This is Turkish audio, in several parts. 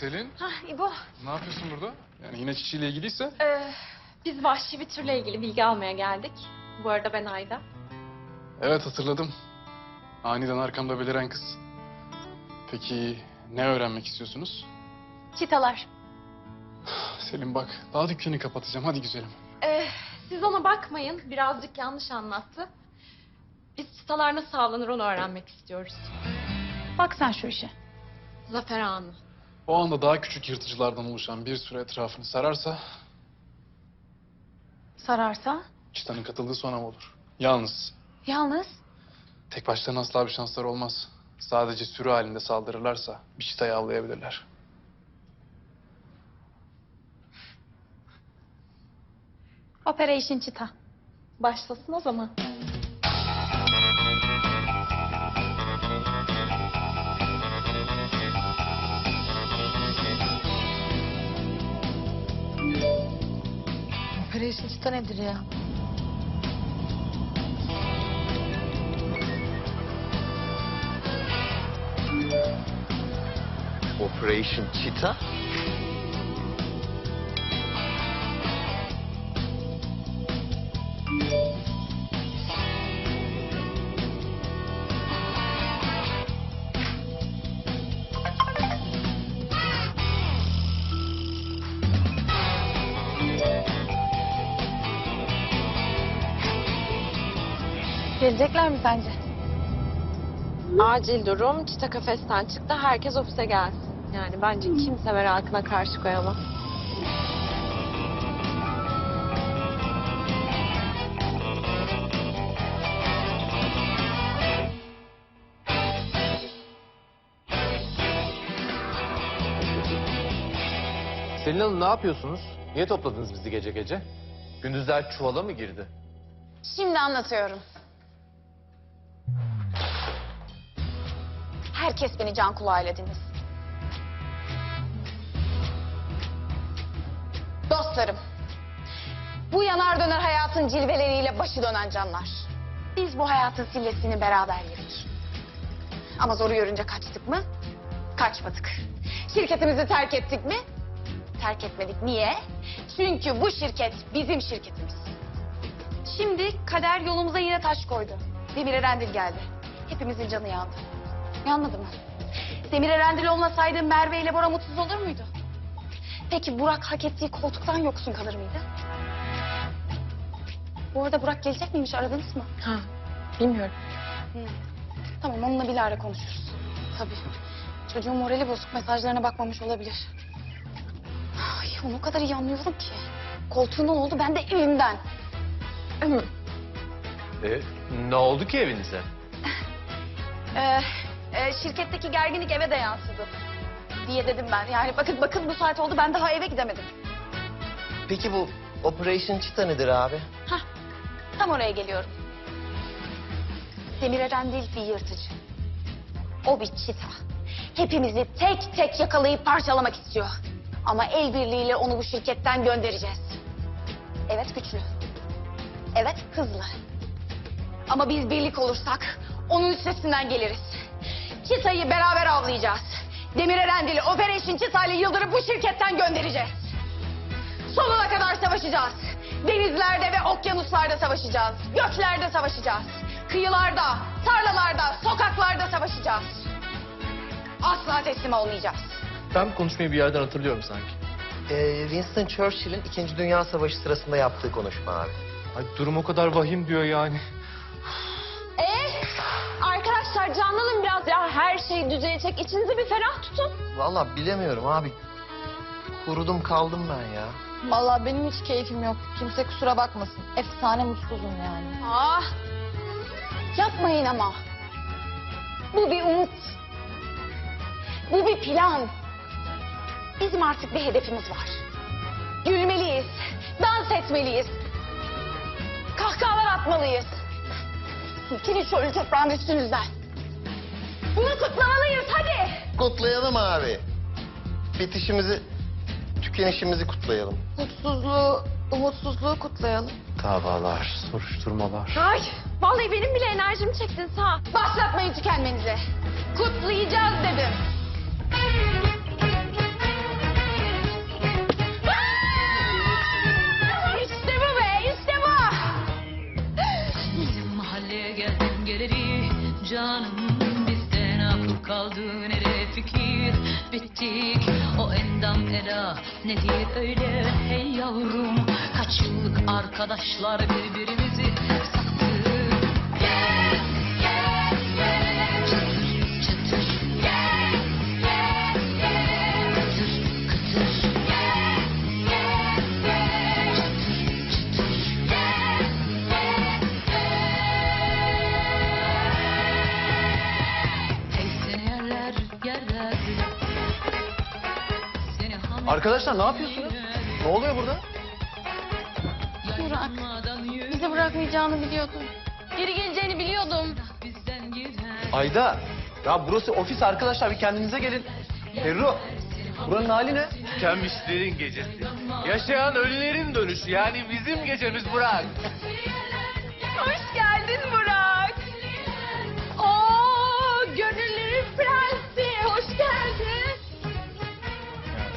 Selin, Hah İbo, ne yapıyorsun burada? Yani yine çiçeğiyle ilgiliyse? ee, biz vahşi bir türle ilgili bilgi almaya geldik. Bu arada ben Ayda. Evet hatırladım. Aniden arkamda beliren kız. Peki ne öğrenmek istiyorsunuz? Çitalar. Selin bak, daha dükkanı kapatacağım. Hadi güzelim. Ee, siz ona bakmayın, birazcık yanlış anlattı. Biz çitalar nasıl avlanır onu öğrenmek istiyoruz. Bak sen şu işe. Zafer anı. O anda daha küçük yırtıcılardan oluşan bir süre etrafını sararsa... Sararsa. ...çıtanın katıldığı son av olur. Yalnız Yalnız. tek başlarına asla bir şansları olmaz. Sadece sürü halinde saldırırlarsa bir çıtayı avlayabilirler. Operation Çita. Başlasın o zaman. Operation Çita nedir ya? Operation Cheetah? Gelecekler mi sence? Acil durum, çita kafesten çıktı, herkes ofise gelsin. Yani bence kimse merakına karşı koyamaz. Selin Hanım ne yapıyorsunuz? Niye topladınız bizi gece gece? Gündüzler çuvala mı girdi? Şimdi anlatıyorum. Herkes beni can kulağıyla dinlesin. Dostlarım, bu yanar döner hayatın cilveleriyle başı dönen canlar. Biz bu hayatın sillesini beraber yedik. Ama zoru görünce kaçtık mı? Kaçmadık. Şirketimizi terk ettik mi? Terk etmedik. Niye? Çünkü bu şirket bizim şirketimiz. Şimdi kader yolumuza yine taş koydu. Demir Erendil geldi. Hepimizin canı yandı. Yanmadı mı? Demir Erendil olmasaydı Merve ile Bora mutsuz olur muydu? Peki Burak hak ettiği koltuktan yoksun kalır mıydı? Bu arada Burak gelecek miymiş aradınız mı? Ha, bilmiyorum. Tamam onunla bir ara konuşuruz. Tabii. Çocuğun morali bozuk mesajlarına bakmamış olabilir. Ay, onu o kadar iyi anlıyorum ki. Koltuğundan oldu ben de evimden. E, ne oldu ki evinize? Ee, e, şirketteki gerginlik eve de yansıdı. Diye dedim ben. Yani bakın bakın bu saat oldu ben daha eve gidemedim. Peki bu Operation Cheetah nedir abi? Hah, tam oraya geliyorum. Demir Eren değil bir yırtıcı. O bir çita. Hepimizi tek tek yakalayıp parçalamak istiyor. Ama el birliğiyle onu bu şirketten göndereceğiz. Evet güçlü. Evet hızlı. Ama biz birlik olursak onun üstesinden geliriz. Çita'yı beraber avlayacağız. Demir Erendil'i Operation Çita ile Yıldır'ı bu şirketten göndereceğiz. Sonuna kadar savaşacağız. Denizlerde ve okyanuslarda savaşacağız. Göklerde savaşacağız. Kıyılarda, tarlalarda, sokaklarda savaşacağız. Asla teslim olmayacağız. Ben bu konuşmayı bir yerden hatırlıyorum sanki. Ee, Winston Churchill'in İkinci Dünya Savaşı sırasında yaptığı konuşma abi. Ay durum o kadar vahim diyor yani. Düzelecek. İçinizi bir ferah tutun. Vallahi bilemiyorum abi. Kurudum kaldım ben ya. Vallahi benim hiç keyfim yok. Kimse kusura bakmasın. Efsane mutsuzum yani. Ah! Yapmayın ama. Bu bir umut. Bu bir plan. Bizim artık bir hedefimiz var. Gülmeliyiz. Dans etmeliyiz. Kahkahalar atmalıyız. Silkinin şöyle toprağın üstünüzden. Bunu kutlamalıyız. Kutlayalım abi. Bitişimizi, tükenişimizi kutlayalım. Mutsuzluğu, umutsuzluğu kutlayalım. Davalar, soruşturmalar. Ay, vallahi benim bile enerjimi çektin sağ. Başlatmayın tükenmenizi. Kutlayacağız dedim. Nedir öyle? Hey yavrum kaç yıllık arkadaşlar birbirimizi Arkadaşlar ne yapıyorsunuz? Ne oluyor burada? Burak, bizi bırakmayacağını biliyordum. Geri geleceğini biliyordum. Ayda. Ya burası ofis arkadaşlar bir kendinize gelin. Ferru. Buranın hali ne? Tükenmişlerin gecesi. Yaşayan ölülerin dönüşü. Yani bizim gecemiz Burak. Hoş geldin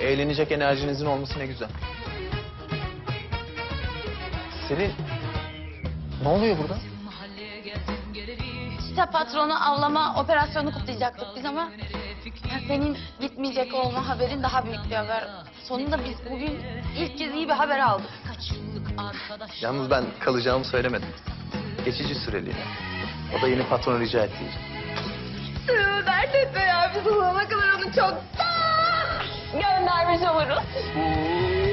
Eğlenecek enerjinizin olması ne güzel. Selin. Ne oluyor burada? İşte patronu avlama operasyonu kutlayacaktık biz ama ya senin gitmeyecek olma haberin daha büyük bir haber. Sonunda biz bugün ilk kez iyi bir haber aldık. Yalnız ben kalacağımı söylemedim. Geçici süreliğine. O da yeni patron rica etti. Dert etme ya biz olana kadar onu çok göndermiş oluruz.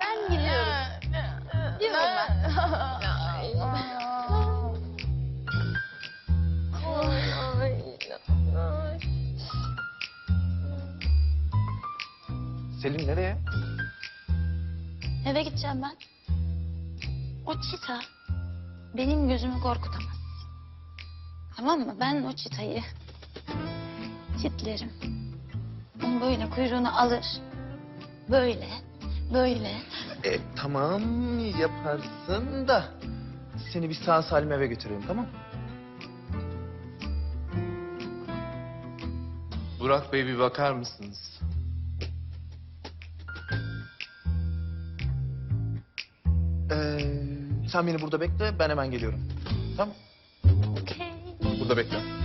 Ben gidiyorum. Gidiyorum Selin nereye? Eve gideceğim ben. O çita benim gözümü korkutamaz. Tamam mı? Ben o çitayı çitlerim. Onu böyle kuyruğunu alır. Böyle, böyle. E, tamam yaparsın da seni bir sağ salim eve götüreyim tamam mı? Burak Bey bir bakar mısınız? Sen beni burada bekle ben hemen geliyorum. Tamam. Burada bekle.